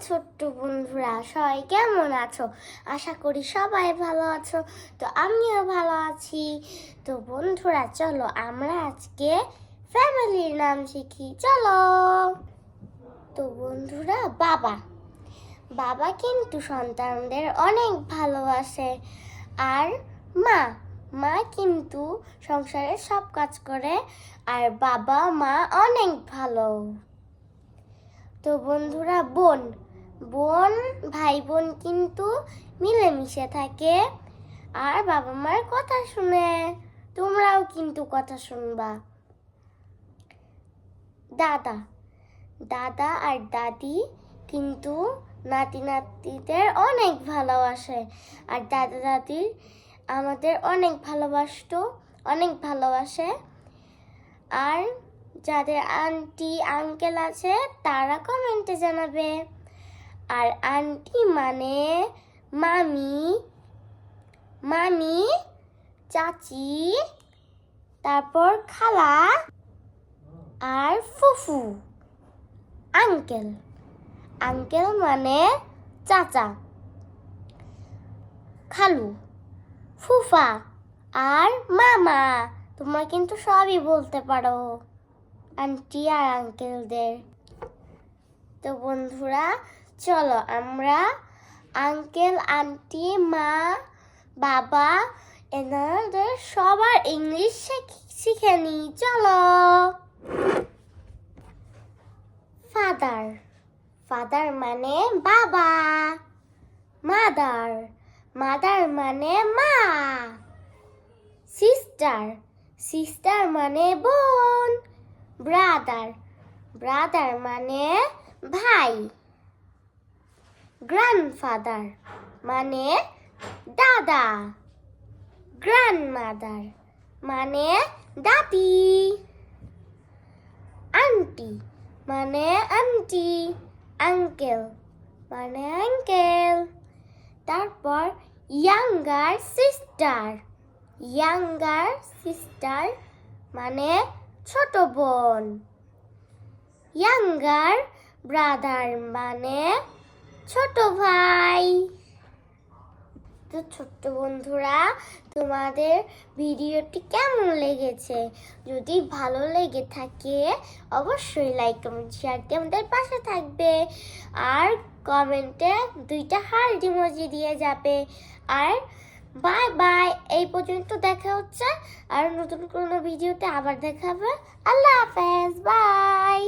ছোট্ট বন্ধুরা, সবাই কেমন আছো? আশা করি সবাই ভালো আছো। তো আমিও ভালো আছি। তো বন্ধুরা, চলো আমরা আজকে ফ্যামিলির নাম শিখি। চলো। তো বন্ধুরা, বাবা। বাবা কিন্তু সন্তানদের অনেক ভালোবাসে। আর মা মা কিন্তু সংসারে সব কাজ করে। আর বাবা, মা অনেক ভালো। তো বন্ধুরা, বোন বোন ভাই বোন কিন্তু মিলেমিশে থাকে। আর বাবা মার কথা শুনে, তোমরাও কিন্তু কথা শুনবা। দাদা দাদা আর দাদি কিন্তু নাতি নাতিদের অনেক ভালোবাসে। আর দাদা দাদি আমাদের অনেক ভালোবাসত, অনেক ভালোবাসে। আর যাদের আন্টি, আঙ্কেল আছে, তারা কমেন্টে জানাবে। আর আন্টি মানে মামি মামি, চাচি, তারপর খালা আর ফুফু, আঙ্কেল। আঙ্কেল মানে চাচা। খালু, ফুফা আর মামা, তোমরা কিন্তু সবই বলতে পারো, আন্টি আর আঙ্কেলদের। তো বন্ধুরা চলো আমরা আঙ্কেল আন্টি মা, বাবা, এনাদের সবার ইংলিশ শিখ- নিই চলো। ফাদার ফাদার মানে বাবা মাদার মাদার মানে মা সিস্টার সিস্টার মানে বোন ব্রাদার ব্রাদার মানে ভাই। গ্র্যান্ডফাদার মানে দাদা। গ্র্যান্ডমাদার মানে দাদি। আন্টি মানে আন্টি আঙ্কেল মানে আঙ্কেল তারপর ইয়াঙ্গার সিস্টার ইয়াঙ্গার সিস্টার মানে ছোট বোন। ইয়াঙ্গার ব্রাদার মানে ছোট ভাই। তো ছোট্ট বন্ধুরা, তোমাদের ভিডিওটি কেমন লেগেছে? যদি ভালো লেগে থাকে, অবশ্যই লাইক কমেন্ট শেয়ার দিয়ে আমাদের পাশে থাকবে। আর কমেন্টে দুইটা হার্ট ইমোজি দিয়ে যাবে। আর বাই বাই এই পর্যন্ত দেখা হচ্ছে। আর নতুন কোনো ভিডিওতে আবার দেখা হবে আল্লাহ হাফেজ বাই